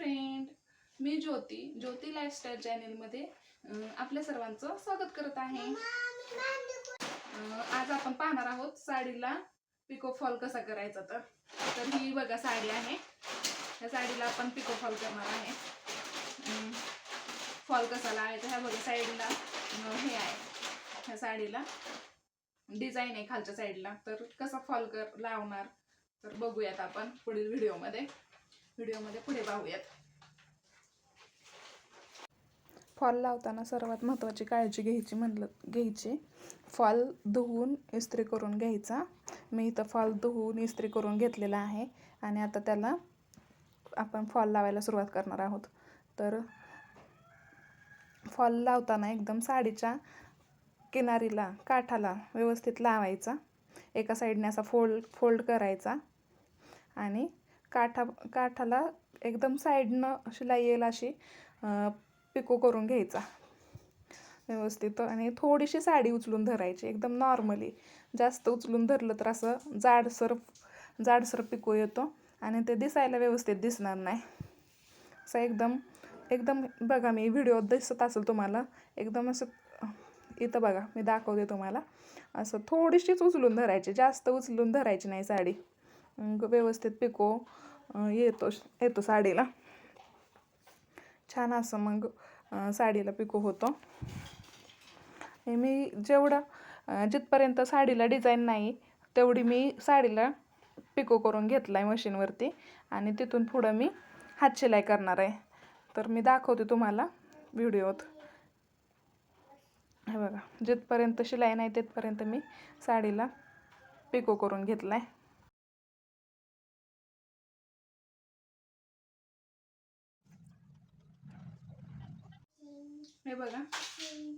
Friend मी ज्योती ज्योती lifestyle चॅनेलमध्ये आपल्या सर्वांचं स्वागत करत आहे. आज आपण पाहणार आहोत साडीला पिको फॉल कसा करायचा तर. तर ही बघा साडी आहे. या साडीला आपण पिको फॉल करणार आहे. फॉल कसा लावायचा ह्या बघा साईडला हे आहे. ह्या साडीला डिझाईन आहे खालच्या साईडला. तर कसा फॉल कर लावणार तर बघूयात आपण पुढील व्हिडिओमध्ये व्हिडिओमध्ये पुढे पाहूयात. फॉल लावताना सर्वात महत्त्वाची काळजी घ्यायची म्हणलं घ्यायची. फॉल धुवून इस्त्री करून घ्यायचा. मी इथं फॉल धुवून इस्त्री करून घेतलेला आहे आणि आता त्याला आपण फॉल लावायला सुरुवात करणार आहोत. तर फॉल लावताना एकदम साडीच्या किनारीला काठाला व्यवस्थित लावायचा. एका साईडने असा फोल्ड फोल्ड करायचा आणि काठा काठाला एकदम साईडनं शिलाई येईल अशी पिको करून घ्यायचा. व्यवस्थित. आणि थोडीशी साडी उचलून धरायची एकदम नॉर्मली जास्त उचलून धरलं तर असं जाडसर जाडसर पिको येतो आणि ते दिसायला व्यवस्थित दिसणार नाही. असं एकदम एकदम बघा मी व्हिडिओ दिसत असेल तुम्हाला एकदम असं इथं बघा मी दाखवते तुम्हाला. असं थोडीशीच उचलून धरायची जास्त उचलून धरायची नाही साडी. व्यवस्थित पिको येतो येतो साडीला. छान असं मग साडीला पिको होतो. मी जेवढं जिथपर्यंत साडीला डिझाईन नाही तेवढी मी साडीला पिको करून घेतला आहे मशीनवरती आणि तिथून पुढं मी हात शिलाई करणार आहे. तर मी दाखवते तुम्हाला व्हिडिओत. हे बघा जिथपर्यंत शिलाई नाही तिथपर्यंत मी साडीला पिको करून घेतला आहे हे बघा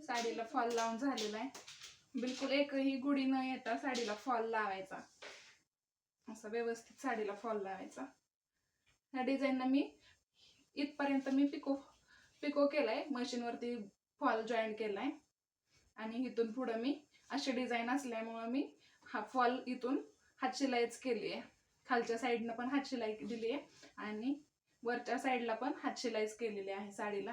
साडीला फॉल लावून झालेला आहे. बिलकुल एकही गुढी न येता साडीला फॉल लावायचा. असं व्यवस्थित साडीला फॉल लावायचा. ह्या डिझाईनला मी इथपर्यंत मी पिको पिको केलाय. मशीनवरती फॉल जॉईन केलाय. आणि इथून पुढं मी अशी डिझाईन असल्यामुळं मी हा फॉल इथून हातशिलाईच केली आहे. खालच्या साईडनं पण हातशिलाई दिली आहे. आणि वरच्या साईडला पण हातशिलाईच केलेली आहे साडीला.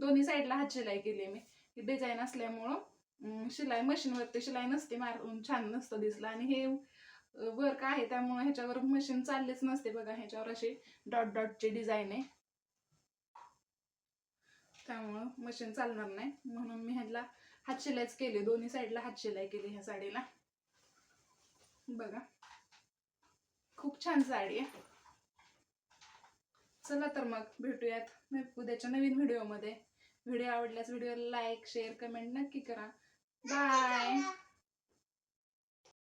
दोन्ही साईडला हात शिलाई केली आहे मी. ही डिझाईन असल्यामुळं शिलाई मशीनवरती शिलाई नसते मारून छान नसतं दिसलं. आणि हे वर्क आहे त्यामुळे ह्याच्यावर मशीन चाललेच नसते बघा ह्याच्यावर अशी डॉट डॉटची डिझाईन आहे. त्यामुळं मशीन चालणार नाही. म्हणून मी ह्याला हात शिलाईच केली दोन्ही साईडला हात शिलाई केली ह्या साडीला. बघा. खूप छान साडी आहे. चला तर मग भेटूयात. मी उद्याच्या नवीन व्हिडिओमध्ये व्हिडिओ आवडल्यास व्हिडिओला लाईक शेअर कमेंट नक्की करा. बाय.